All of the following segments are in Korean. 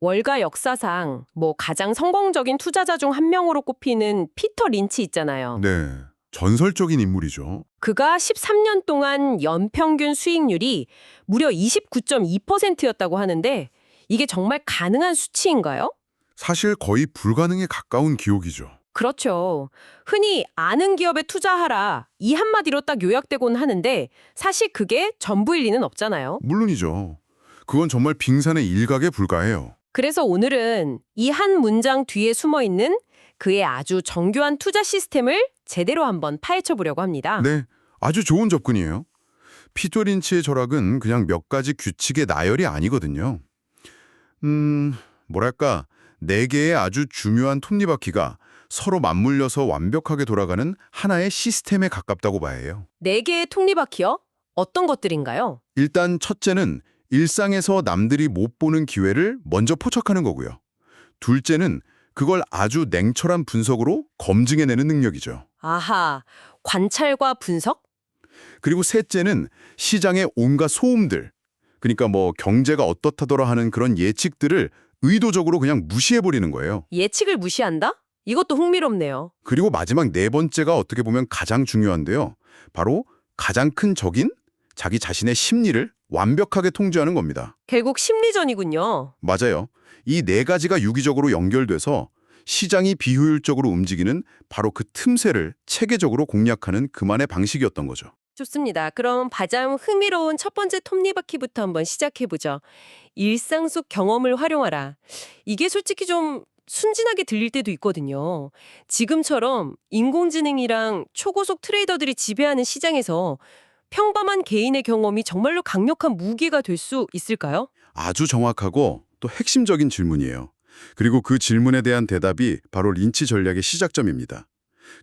월가 역사상 뭐 가장 성공적인 투자자 중 한 명으로 꼽히는 피터 린치 있잖아요. 네. 전설적인 인물이죠. 그가 13년 동안 연평균 수익률이 무려 29.2%였다고 하는데 이게 정말 가능한 수치인가요? 사실 거의 불가능에 가까운 기록이죠. 그렇죠. 흔히 아는 기업에 투자하라 이 한마디로 딱 요약되곤 하는데 사실 그게 전부일 리는 없잖아요. 물론이죠. 그건 정말 빙산의 일각에 불과해요. 그래서 오늘은 이 한 문장 뒤에 숨어 있는 그의 아주 정교한 투자 시스템을 제대로 한번 파헤쳐 보려고 합니다. 네, 아주 좋은 접근이에요. 피터 린치의 절학은 그냥 몇 가지 규칙의 나열이 아니거든요. 음, 뭐랄까, 네 개의 아주 중요한 톱니바퀴가 서로 맞물려서 완벽하게 돌아가는 하나의 시스템에 가깝다고 봐야 해요. 네 개의 톱니바퀴요? 어떤 것들인가요? 일단 첫째는 일상에서 남들이 못 보는 기회를 먼저 포착하는 거고요. 둘째는 그걸 아주 냉철한 분석으로 검증해내는 능력이죠. 아하, 관찰과 분석? 그리고 셋째는 시장의 온갖 소음들, 그러니까 뭐 경제가 어떻다더라 하는 그런 예측들을 의도적으로 그냥 무시해버리는 거예요. 예측을 무시한다? 이것도 흥미롭네요. 그리고 마지막 네 번째가 어떻게 보면 가장 중요한데요. 바로 가장 큰 적인 자기 자신의 심리를 완벽하게 통제하는 겁니다. 결국 심리전이군요. 맞아요. 이 네 가지가 유기적으로 연결돼서 시장이 비효율적으로 움직이는 바로 그 틈새를 체계적으로 공략하는 그만의 방식이었던 거죠. 좋습니다. 그럼 가장 흥미로운 첫 번째 톱니바퀴부터 한번 시작해보죠. 일상 속 경험을 활용하라. 이게 솔직히 좀 순진하게 들릴 때도 있거든요. 지금처럼 인공지능이랑 초고속 트레이더들이 지배하는 시장에서 평범한 개인의 경험이 정말로 강력한 무기가 될 수 있을까요? 아주 정확하고 또 핵심적인 질문이에요. 그리고 그 질문에 대한 대답이 바로 린치 전략의 시작점입니다.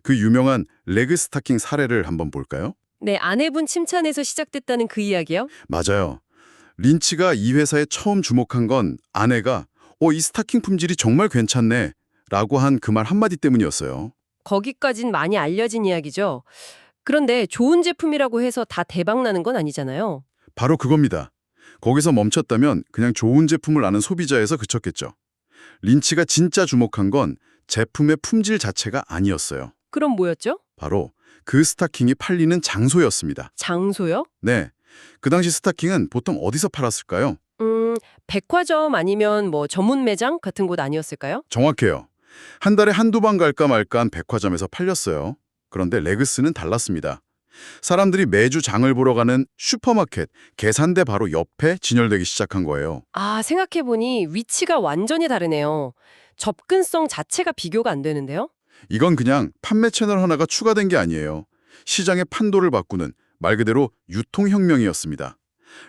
그 유명한 레그 스타킹 사례를 한번 볼까요? 네, 아내분 칭찬에서 시작됐다는 그 이야기요? 맞아요. 린치가 이 회사에 처음 주목한 건 아내가 어, 이 스타킹 품질이 정말 괜찮네 라고 한 그 말 한마디 때문이었어요. 거기까진 많이 알려진 이야기죠. 그런데 좋은 제품이라고 해서 다 대박나는 건 아니잖아요. 바로 그겁니다. 거기서 멈췄다면 그냥 좋은 제품을 아는 소비자에서 그쳤겠죠. 린치가 진짜 주목한 건 제품의 품질 자체가 아니었어요. 그럼 뭐였죠? 바로 그 스타킹이 팔리는 장소였습니다. 장소요? 네. 그 당시 스타킹은 보통 어디서 팔았을까요? 음, 백화점 아니면 뭐 전문 매장 같은 곳 아니었을까요? 정확해요. 한 달에 한두 번 갈까 말까 한 백화점에서 팔렸어요. 그런데 레그스는 달랐습니다. 사람들이 매주 장을 보러 가는 슈퍼마켓, 계산대 바로 옆에 진열되기 시작한 거예요. 아, 생각해보니 위치가 완전히 다르네요. 접근성 자체가 비교가 안 되는데요? 이건 그냥 판매 채널 하나가 추가된 게 아니에요. 시장의 판도를 바꾸는 말 그대로 유통혁명이었습니다.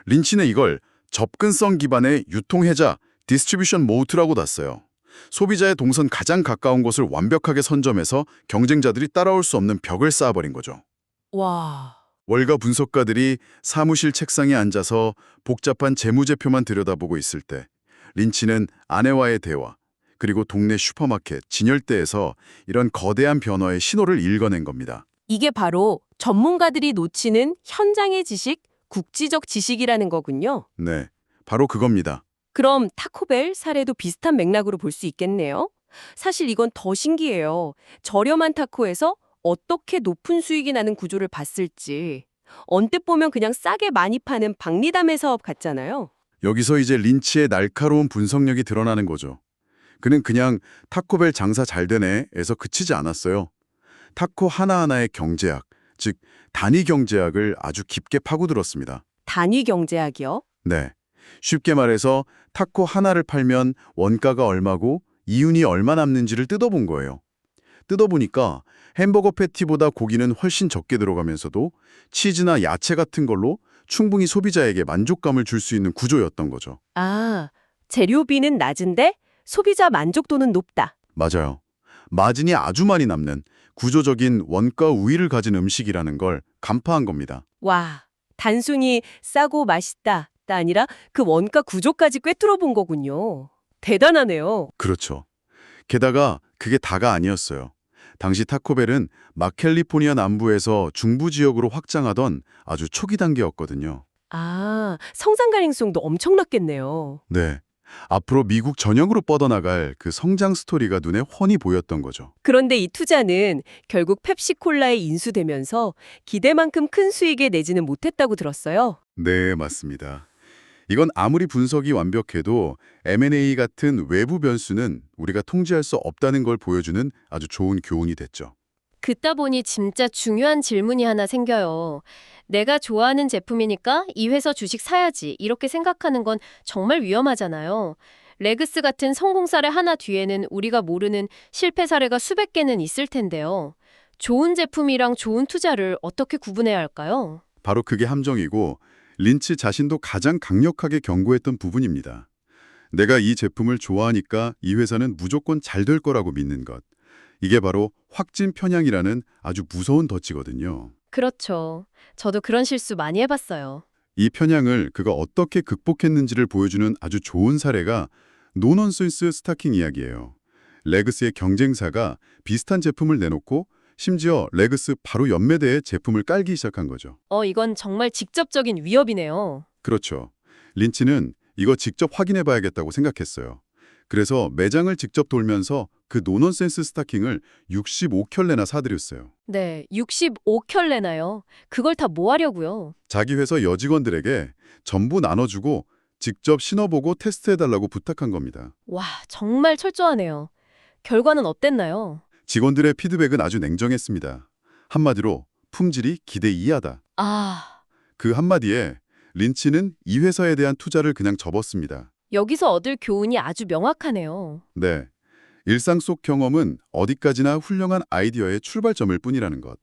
린치는 이걸 접근성 기반의 유통해자, 디스트리뷰션 모트라고 놨어요. 소비자의 동선 가장 가까운 곳을 완벽하게 선점해서 경쟁자들이 따라올 수 없는 벽을 쌓아버린 거죠. 와, 월가 분석가들이 사무실 책상에 앉아서 복잡한 재무제표만 들여다보고 있을 때 린치는 아내와의 대화 그리고 동네 슈퍼마켓 진열대에서 이런 거대한 변화의 신호를 읽어낸 겁니다. 이게 바로 전문가들이 놓치는 현장의 지식, 국지적 지식이라는 거군요. 네, 바로 그겁니다. 그럼 타코벨 사례도 비슷한 맥락으로 볼 수 있겠네요. 사실 이건 더 신기해요. 저렴한 타코에서 어떻게 높은 수익이 나는 구조를 봤을지. 언뜻 보면 그냥 싸게 많이 파는 박리담의 사업 같잖아요. 여기서 이제 린치의 날카로운 분석력이 드러나는 거죠. 그는 그냥 타코벨 장사 잘 되네에서 그치지 않았어요. 타코 하나하나의 경제학, 즉 단위 경제학을 아주 깊게 파고들었습니다. 단위 경제학이요? 네. 쉽게 말해서 타코 하나를 팔면 원가가 얼마고 이윤이 얼마 남는지를 뜯어본 거예요. 뜯어보니까 햄버거 패티보다 고기는 훨씬 적게 들어가면서도 치즈나 야채 같은 걸로 충분히 소비자에게 만족감을 줄 수 있는 구조였던 거죠. 아, 재료비는 낮은데 소비자 만족도는 높다. 맞아요. 마진이 아주 많이 남는 구조적인 원가 우위를 가진 음식이라는 걸 간파한 겁니다. 와, 단순히 싸고 맛있다. 가 아니라 그 원가 구조까지 꿰뚫어 본 거군요. 대단하네요. 그렇죠. 게다가 그게 다가 아니었어요. 당시 타코벨은 마캘리포니아 남부에서 중부 지역으로 확장하던 아주 초기 단계였거든요. 아, 성장 가능성도 엄청났겠네요. 네. 앞으로 미국 전역으로 뻗어나갈 그 성장 스토리가 눈에 훤히 보였던 거죠. 그런데 이 투자는 결국 펩시콜라에 인수되면서 기대만큼 큰 수익을 내지는 못했다고 들었어요. 네, 맞습니다. 이건 아무리 분석이 완벽해도 M&A 같은 외부 변수는 우리가 통제할 수 없다는 걸 보여주는 아주 좋은 교훈이 됐죠. 듣다 보니 진짜 중요한 질문이 하나 생겨요. 내가 좋아하는 제품이니까 이 회사 주식 사야지 이렇게 생각하는 건 정말 위험하잖아요. 레그스 같은 성공 사례 하나 뒤에는 우리가 모르는 실패 사례가 수백 개는 있을 텐데요. 좋은 제품이랑 좋은 투자를 어떻게 구분해야 할까요? 바로 그게 함정이고 린치 자신도 가장 강력하게 경고했던 부분입니다. 내가 이 제품을 좋아하니까 이 회사는 무조건 잘 될 거라고 믿는 것. 이게 바로 확진 편향이라는 아주 무서운 덫이거든요. 그렇죠. 저도 그런 실수 많이 해봤어요. 이 편향을 그가 어떻게 극복했는지를 보여주는 아주 좋은 사례가 노넌센스 스타킹 이야기예요. 레그스의 경쟁사가 비슷한 제품을 내놓고 심지어 레그스 바로 연매대에 제품을 깔기 시작한 거죠. 어, 이건 정말 직접적인 위협이네요. 그렇죠. 린치는 이거 직접 확인해 봐야겠다고 생각했어요. 그래서 매장을 직접 돌면서 그 노넌센스 스타킹을 65켤레나 사드렸어요. 네, 65켤레나요. 그걸 다 뭐 하려고요? 자기 회사 여직원들에게 전부 나눠주고 직접 신어보고 테스트해달라고 부탁한 겁니다. 와, 정말 철저하네요. 결과는 어땠나요? 직원들의 피드백은 아주 냉정했습니다. 한마디로 품질이 기대 이하다. 아, 그 한마디에 린치는 이 회사에 대한 투자를 그냥 접었습니다. 여기서 얻을 교훈이 아주 명확하네요. 네. 일상 속 경험은 어디까지나 훌륭한 아이디어의 출발점일 뿐이라는 것.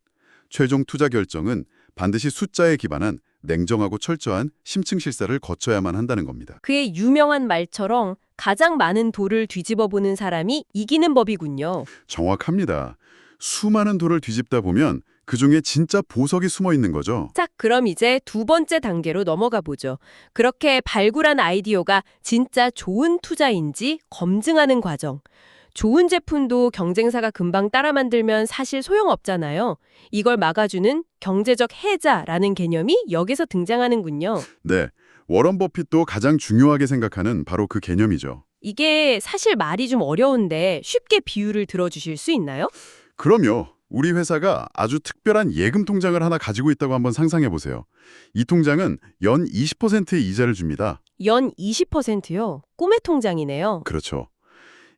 최종 투자 결정은 반드시 숫자에 기반한 냉정하고 철저한 심층 실사를 거쳐야만 한다는 겁니다. 그의 유명한 말처럼 가장 많은 돌을 뒤집어 보는 사람이 이기는 법이군요. 정확합니다. 수많은 돌을 뒤집다 보면 그 중에 진짜 보석이 숨어 있는 거죠. 자, 그럼 이제 두 번째 단계로 넘어가 보죠. 그렇게 발굴한 아이디어가 진짜 좋은 투자인지 검증하는 과정. 좋은 제품도 경쟁사가 금방 따라 만들면 사실 소용없잖아요. 이걸 막아주는 경제적 해자라는 개념이 여기서 등장하는군요. 네. 워런 버핏도 가장 중요하게 생각하는 바로 그 개념이죠. 이게 사실 말이 좀 어려운데 쉽게 비유를 들어주실 수 있나요? 그럼요. 우리 회사가 아주 특별한 예금 통장을 하나 가지고 있다고 한번 상상해 보세요. 이 통장은 연 20%의 이자를 줍니다. 연 20%요. 꿈의 통장이네요. 그렇죠.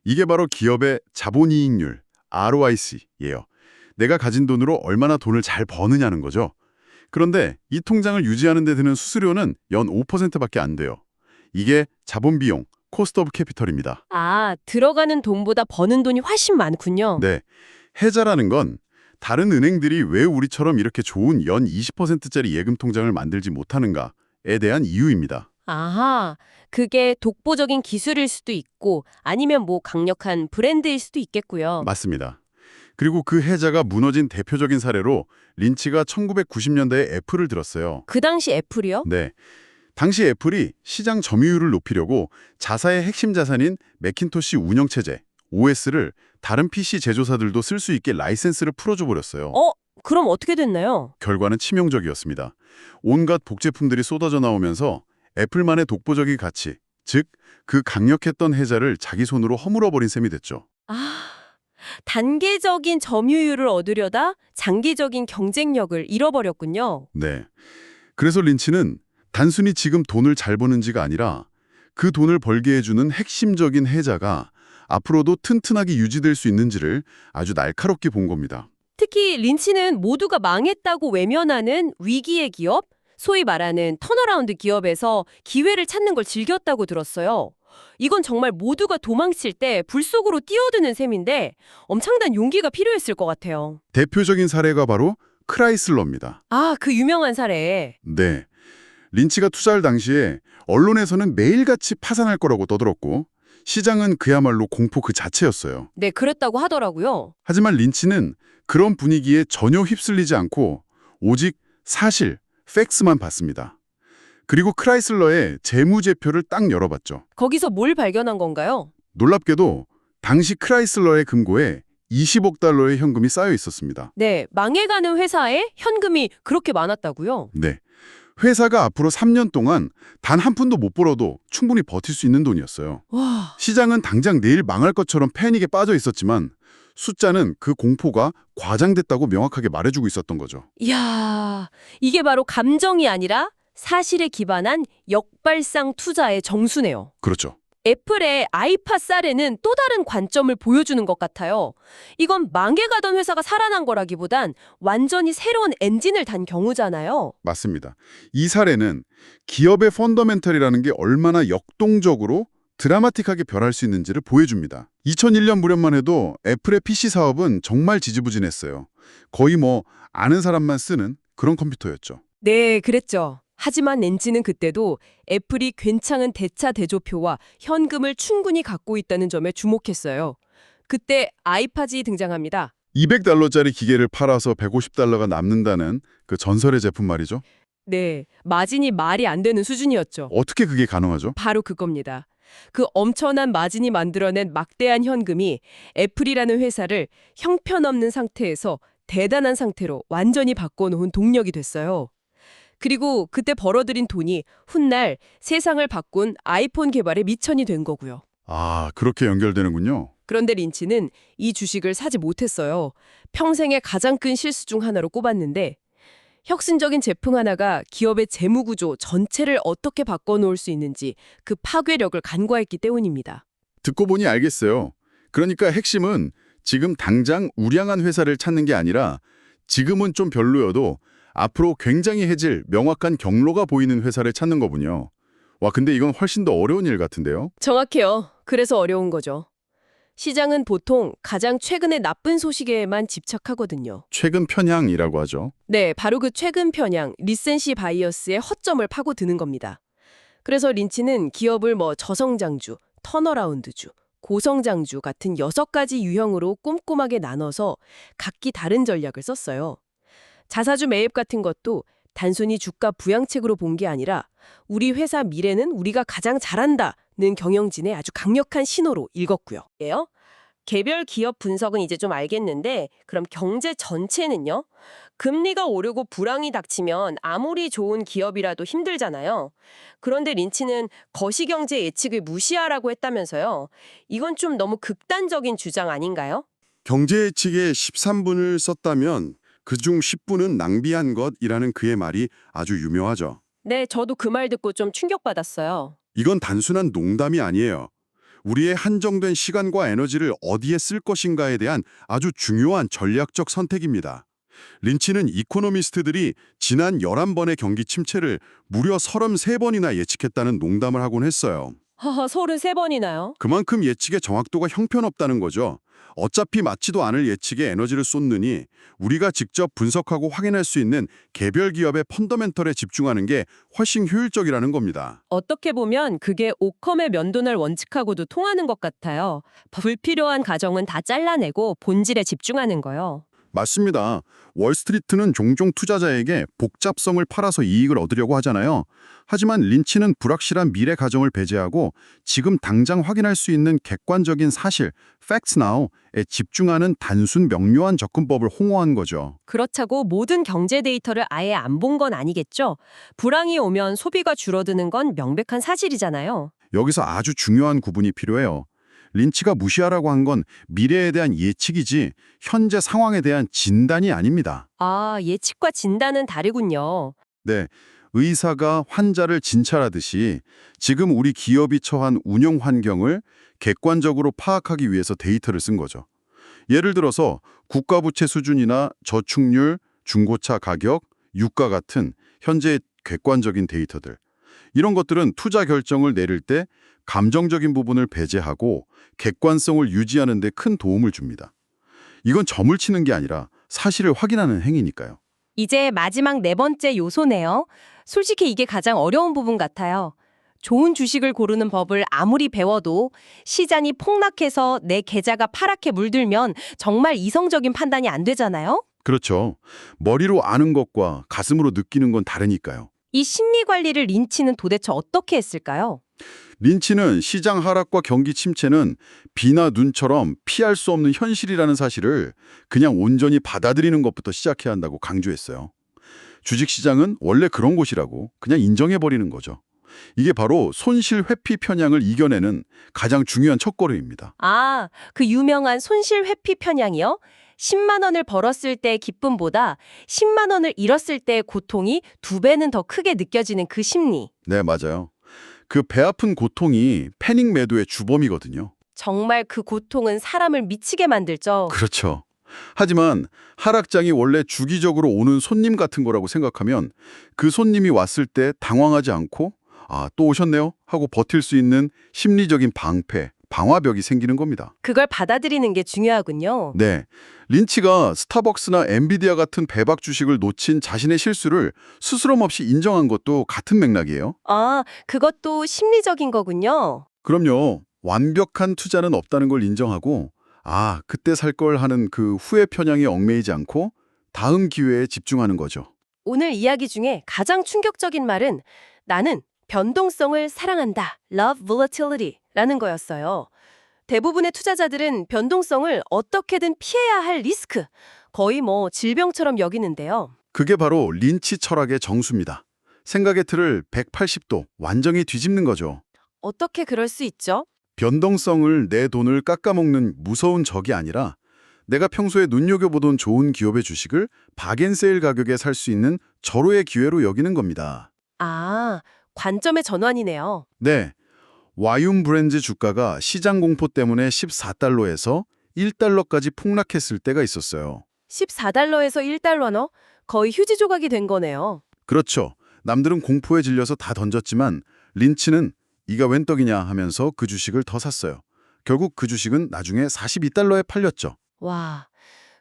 이게 바로 기업의 자본이익률, ROIC예요. 내가 가진 돈으로 얼마나 돈을 잘 버느냐는 거죠. 그런데 이 통장을 유지하는 데 드는 수수료는 연 5%밖에 안 돼요. 이게 자본 비용, 코스트 오브 캐피털입니다. 아, 들어가는 돈보다 버는 돈이 훨씬 많군요. 네. 해자라는 건 다른 은행들이 왜 우리처럼 이렇게 좋은 연 20%짜리 예금 통장을 만들지 못하는가에 대한 이유입니다. 아하, 그게 독보적인 기술일 수도 있고 아니면 뭐 강력한 브랜드일 수도 있겠고요. 맞습니다. 그리고 그 해자가 무너진 대표적인 사례로 린치가 1990년대에 애플을 들었어요. 그 당시 애플이요? 네. 당시 애플이 시장 점유율을 높이려고 자사의 핵심 자산인 매킨토시 운영체제, OS를 다른 PC 제조사들도 쓸 수 있게 라이센스를 풀어줘 버렸어요. 어, 그럼 어떻게 됐나요? 결과는 치명적이었습니다. 온갖 복제품들이 쏟아져 나오면서 애플만의 독보적인 가치, 즉 그 강력했던 해자를 자기 손으로 허물어버린 셈이 됐죠. 아, 단계적인 점유율을 얻으려다 장기적인 경쟁력을 잃어버렸군요. 네. 그래서 린치는 단순히 지금 돈을 잘 버는지가 아니라 그 돈을 벌게 해주는 핵심적인 해자가 앞으로도 튼튼하게 유지될 수 있는지를 아주 날카롭게 본 겁니다. 특히 린치는 모두가 망했다고 외면하는 위기의 기업, 소위 말하는 턴어라운드 기업에서 기회를 찾는 걸 즐겼다고 들었어요. 이건 정말 모두가 도망칠 때 불 속으로 뛰어드는 셈인데 엄청난 용기가 필요했을 것 같아요. 대표적인 사례가 바로 크라이슬러입니다. 아, 그 유명한 사례. 네. 린치가 투자할 당시에 언론에서는 매일같이 파산할 거라고 떠들었고 시장은 그야말로 공포 그 자체였어요. 네, 그랬다고 하더라고요. 하지만 린치는 그런 분위기에 전혀 휩쓸리지 않고 오직 사실, 팩스만 봤습니다. 그리고 크라이슬러의 재무제표를 딱 열어봤죠. 거기서 뭘 발견한 건가요? 놀랍게도 당시 크라이슬러의 금고에 20억 달러의 현금이 쌓여 있었습니다. 네, 망해가는 회사에 현금이 그렇게 많았다고요? 네. 회사가 앞으로 3년 동안 단 한 푼도 못 벌어도 충분히 버틸 수 있는 돈이었어요. 와, 시장은 당장 내일 망할 것처럼 패닉에 빠져 있었지만 숫자는 그 공포가 과장됐다고 명확하게 말해주고 있었던 거죠. 이야, 이게 바로 감정이 아니라 사실에 기반한 역발상 투자의 정수네요. 그렇죠. 애플의 아이팟 쌀에는 또 다른 관점을 보여주는 것 같아요. 이건 망해가던 회사가 살아난 거라기보단 완전히 새로운 엔진을 단 경우잖아요. 맞습니다. 이 사례는 기업의 펀더멘털이라는 게 얼마나 역동적으로 드라마틱하게 변할 수 있는지를 보여줍니다. 2001년 무렵만 해도 애플의 PC 사업은 정말 지지부진했어요. 거의 뭐 아는 사람만 쓰는 그런 컴퓨터였죠. 네, 그랬죠. 하지만 엔진은 그때도 애플이 괜찮은 대차 대조표와 현금을 충분히 갖고 있다는 점에 주목했어요. 그때 아이팟이 등장합니다. 200달러짜리 기계를 팔아서 150달러가 남는다는 그 전설의 제품 말이죠. 네, 마진이 말이 안 되는 수준이었죠. 어떻게 그게 가능하죠? 바로 그겁니다. 그 엄청난 마진이 만들어낸 막대한 현금이 애플이라는 회사를 형편없는 상태에서 대단한 상태로 완전히 바꿔놓은 동력이 됐어요. 그리고 그때 벌어들인 돈이 훗날 세상을 바꾼 아이폰 개발에 미천이 된 거고요. 아, 그렇게 연결되는군요. 그런데 린치는 이 주식을 사지 못했어요. 평생의 가장 큰 실수 중 하나로 꼽았는데 혁신적인 제품 하나가 기업의 재무 구조 전체를 어떻게 바꿔놓을 수 있는지 그 파괴력을 간과했기 때문입니다. 듣고 보니 알겠어요. 그러니까 핵심은 지금 당장 우량한 회사를 찾는 게 아니라 지금은 좀 별로여도 앞으로 굉장히 해질 명확한 경로가 보이는 회사를 찾는 거군요. 와, 근데 이건 훨씬 더 어려운 일 같은데요? 정확해요. 그래서 어려운 거죠. 시장은 보통 가장 최근의 나쁜 소식에만 집착하거든요. 최근 편향이라고 하죠. 네, 바로 그 최근 편향 리센시 바이어스의 허점을 파고드는 겁니다. 그래서 린치는 기업을 뭐 저성장주, 턴어라운드주, 고성장주 같은 여섯 가지 유형으로 꼼꼼하게 나눠서 각기 다른 전략을 썼어요. 자사주 매입 같은 것도 단순히 주가 부양책으로 본 게 아니라 우리 회사 미래는 우리가 가장 잘한다는 경영진의 아주 강력한 신호로 읽었고요. 예요? 개별 기업 분석은 이제 좀 알겠는데 그럼 경제 전체는요? 금리가 오르고 불황이 닥치면 아무리 좋은 기업이라도 힘들잖아요. 그런데 린치는 거시경제 예측을 무시하라고 했다면서요. 이건 좀 너무 극단적인 주장 아닌가요? 경제 예측의 13분을 썼다면 그중 10분은 낭비한 것이라는 그의 말이 아주 유명하죠. 네, 저도 그 말 듣고 좀 충격받았어요. 이건 단순한 농담이 아니에요. 우리의 한정된 시간과 에너지를 어디에 쓸 것인가에 대한 아주 중요한 전략적 선택입니다. 린치는 이코노미스트들이 지난 11번의 경기 침체를 무려 33번이나 예측했다는 농담을 하곤 했어요. 허허, 서른 세 번이나요? 그만큼 예측의 정확도가 형편없다는 거죠. 어차피 맞지도 않을 예측에 에너지를 쏟느니 우리가 직접 분석하고 확인할 수 있는 개별 기업의 펀더멘털에 집중하는 게 훨씬 효율적이라는 겁니다. 어떻게 보면 그게 오컴의 면도날 원칙하고도 통하는 것 같아요. 불필요한 가정은 다 잘라내고 본질에 집중하는 거요. 맞습니다. 월스트리트는 종종 투자자에게 복잡성을 팔아서 이익을 얻으려고 하잖아요. 하지만 린치는 불확실한 미래 가정을 배제하고 지금 당장 확인할 수 있는 객관적인 사실, facts now에 집중하는 단순 명료한 접근법을 홍보한 거죠. 그렇다고 모든 경제 데이터를 아예 안 본 건 아니겠죠? 불황이 오면 소비가 줄어드는 건 명백한 사실이잖아요. 여기서 아주 중요한 구분이 필요해요. 린치가 무시하라고 한 건 미래에 대한 예측이지 현재 상황에 대한 진단이 아닙니다. 아, 예측과 진단은 다르군요. 네, 의사가 환자를 진찰하듯이 지금 우리 기업이 처한 운영 환경을 객관적으로 파악하기 위해서 데이터를 쓴 거죠. 예를 들어서 국가 부채 수준이나 저축률, 중고차 가격, 유가 같은 현재의 객관적인 데이터들. 이런 것들은 투자 결정을 내릴 때 감정적인 부분을 배제하고 객관성을 유지하는 데 큰 도움을 줍니다. 이건 점을 치는 게 아니라 사실을 확인하는 행위니까요. 이제 마지막 네 번째 요소네요. 솔직히 이게 가장 어려운 부분 같아요. 좋은 주식을 고르는 법을 아무리 배워도 시장이 폭락해서 내 계좌가 파랗게 물들면 정말 이성적인 판단이 안 되잖아요. 그렇죠. 머리로 아는 것과 가슴으로 느끼는 건 다르니까요. 이 심리 관리를 린치는 도대체 어떻게 했을까요? 린치는 시장 하락과 경기 침체는 비나 눈처럼 피할 수 없는 현실이라는 사실을 그냥 온전히 받아들이는 것부터 시작해야 한다고 강조했어요. 주식시장은 원래 그런 곳이라고 그냥 인정해버리는 거죠. 이게 바로 손실 회피 편향을 이겨내는 가장 중요한 첫걸음입니다. 아, 그 유명한 손실 회피 편향이요? 10만 원을 벌었을 때의 기쁨보다 10만 원을 잃었을 때의 고통이 두 배는 더 크게 느껴지는 그 심리. 네, 맞아요. 그 배 아픈 고통이 패닉 매도의 주범이거든요. 정말 그 고통은 사람을 미치게 만들죠. 그렇죠. 하지만 하락장이 원래 주기적으로 오는 손님 같은 거라고 생각하면 그 손님이 왔을 때 당황하지 않고 아, 또 오셨네요 하고 버틸 수 있는 심리적인 방패, 방화벽이 생기는 겁니다. 그걸 받아들이는 게 중요하군요. 네. 린치가 스타벅스나 엔비디아 같은 배박 주식을 놓친 자신의 실수를 스스럼 없이 인정한 것도 같은 맥락이에요. 아, 그것도 심리적인 거군요. 그럼요. 완벽한 투자는 없다는 걸 인정하고 아, 그때 살 걸 하는 그 후회 편향에 얽매이지 않고 다음 기회에 집중하는 거죠. 오늘 이야기 중에 가장 충격적인 말은 나는 변동성을 사랑한다. Love volatility 라는 거였어요. 대부분의 투자자들은 변동성을 어떻게든 피해야 할 리스크, 거의 뭐 질병처럼 여기는데요. 그게 바로 린치 철학의 정수입니다. 생각의 틀을 180도 완전히 뒤집는 거죠. 어떻게 그럴 수 있죠? 변동성을 내 돈을 깎아먹는 무서운 적이 아니라 내가 평소에 눈여겨보던 좋은 기업의 주식을 바겐세일 가격에 살 수 있는 절호의 기회로 여기는 겁니다. 아, 관점의 전환이네요. 네, 와윰 브랜드 주가가 시장 공포 때문에 14달러에서 1달러까지 폭락했을 때가 있었어요. 14달러에서 1달러너? 거의 휴지 조각이 된 거네요. 그렇죠. 남들은 공포에 질려서 다 던졌지만 린치는 이가 웬 떡이냐 하면서 그 주식을 더 샀어요. 결국 그 주식은 나중에 42달러에 팔렸죠. 와,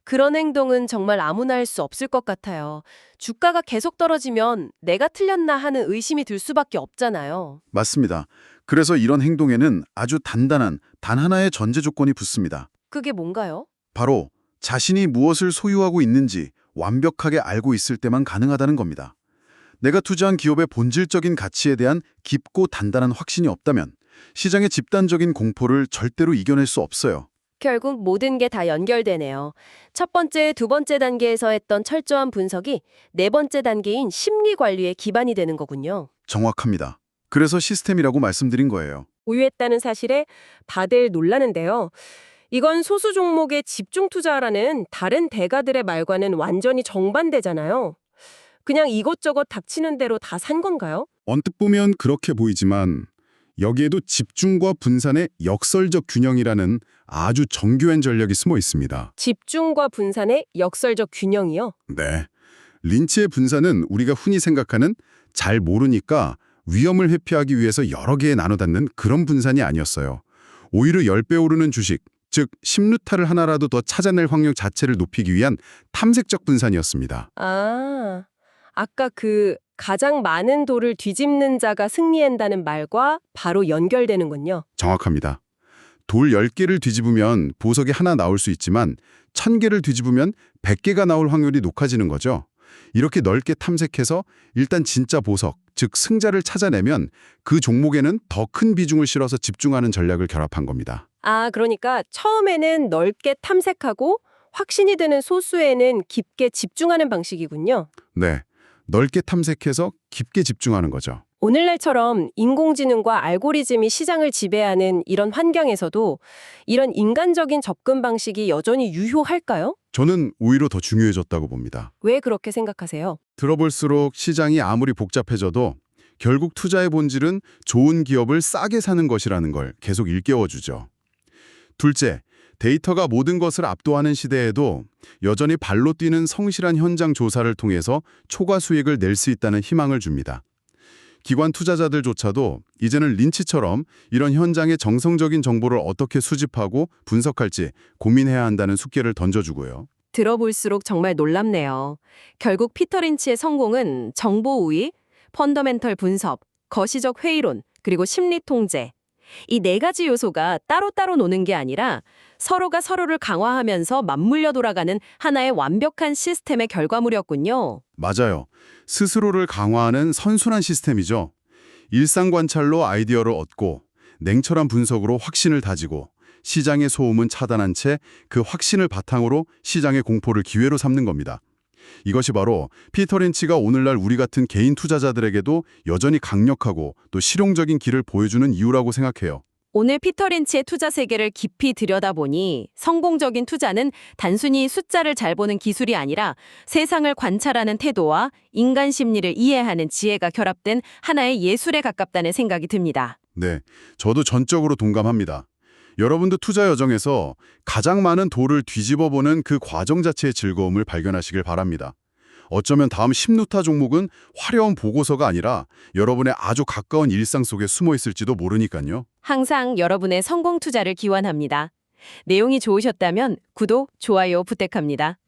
그런 행동은 정말 아무나 할 수 없을 것 같아요. 주가가 계속 떨어지면 내가 틀렸나 하는 의심이 들 수밖에 없잖아요. 맞습니다. 그래서 이런 행동에는 아주 단단한 단 하나의 전제 조건이 붙습니다. 그게 뭔가요? 바로 자신이 무엇을 소유하고 있는지 완벽하게 알고 있을 때만 가능하다는 겁니다. 내가 투자한 기업의 본질적인 가치에 대한 깊고 단단한 확신이 없다면 시장의 집단적인 공포를 절대로 이겨낼 수 없어요. 결국 모든 게 다 연결되네요. 첫 번째, 두 번째 단계에서 했던 철저한 분석이 네 번째 단계인 심리 관리의 기반이 되는 거군요. 정확합니다. 그래서 시스템이라고 말씀드린 거예요. 보유했다는 사실에 다들 놀라는데요. 이건 소수 종목에 집중 투자라는 다른 대가들의 말과는 완전히 정반대잖아요. 그냥 이것저것 닥치는 대로 다 산 건가요? 언뜻 보면 그렇게 보이지만 여기에도 집중과 분산의 역설적 균형이라는 아주 정교한 전략이 숨어 있습니다. 집중과 분산의 역설적 균형이요. 네. 린치의 분산은 우리가 흔히 생각하는 잘 모르니까 위험을 회피하기 위해서 여러 개에 나눠 닫는 그런 분산이 아니었어요. 오히려 10배 오르는 주식, 즉 심루타를 하나라도 더 찾아낼 확률 자체를 높이기 위한 탐색적 분산이었습니다. 아, 아까 그 가장 많은 돌을 뒤집는 자가 승리한다는 말과 바로 연결되는군요. 정확합니다. 돌 10개를 뒤집으면 보석이 하나 나올 수 있지만 1000개를 뒤집으면 100개가 나올 확률이 높아지는 거죠. 이렇게 넓게 탐색해서 일단 진짜 보석, 즉 승자를 찾아내면 그 종목에는 더 큰 비중을 실어서 집중하는 전략을 결합한 겁니다. 아, 그러니까 처음에는 넓게 탐색하고 확신이 드는 소수에는 깊게 집중하는 방식이군요. 네, 넓게 탐색해서 깊게 집중하는 거죠. 오늘날처럼 인공지능과 알고리즘이 시장을 지배하는 이런 환경에서도 이런 인간적인 접근 방식이 여전히 유효할까요? 저는 오히려 더 중요해졌다고 봅니다. 왜 그렇게 생각하세요? 들어볼수록 시장이 아무리 복잡해져도 결국 투자의 본질은 좋은 기업을 싸게 사는 것이라는 걸 계속 일깨워주죠. 둘째, 데이터가 모든 것을 압도하는 시대에도 여전히 발로 뛰는 성실한 현장 조사를 통해서 초과 수익을 낼 수 있다는 희망을 줍니다. 기관 투자자들조차도 이제는 린치처럼 이런 현장의 정성적인 정보를 어떻게 수집하고 분석할지 고민해야 한다는 숙제를 던져주고요. 들어볼수록 정말 놀랍네요. 결국 피터 린치의 성공은 정보 우위, 펀더멘털 분석, 거시적 회의론, 그리고 심리 통제. 이 네 가지 요소가 따로따로 노는 게 아니라 서로가 서로를 강화하면서 맞물려 돌아가는 하나의 완벽한 시스템의 결과물이었군요. 맞아요. 스스로를 강화하는 선순환 시스템이죠. 일상 관찰로 아이디어를 얻고 냉철한 분석으로 확신을 다지고 시장의 소음은 차단한 채 그 확신을 바탕으로 시장의 공포를 기회로 삼는 겁니다. 이것이 바로 피터 린치가 오늘날 우리 같은 개인 투자자들에게도 여전히 강력하고 또 실용적인 길을 보여주는 이유라고 생각해요. 오늘 피터 린치의 투자 세계를 깊이 들여다보니 성공적인 투자는 단순히 숫자를 잘 보는 기술이 아니라 세상을 관찰하는 태도와 인간 심리를 이해하는 지혜가 결합된 하나의 예술에 가깝다는 생각이 듭니다. 네, 저도 전적으로 동감합니다. 여러분도 투자 여정에서 가장 많은 돌을 뒤집어보는 그 과정 자체의 즐거움을 발견하시길 바랍니다. 어쩌면 다음 10루타 종목은 화려한 보고서가 아니라 여러분의 아주 가까운 일상 속에 숨어 있을지도 모르니까요. 항상 여러분의 성공 투자를 기원합니다. 내용이 좋으셨다면 구독, 좋아요 부탁합니다.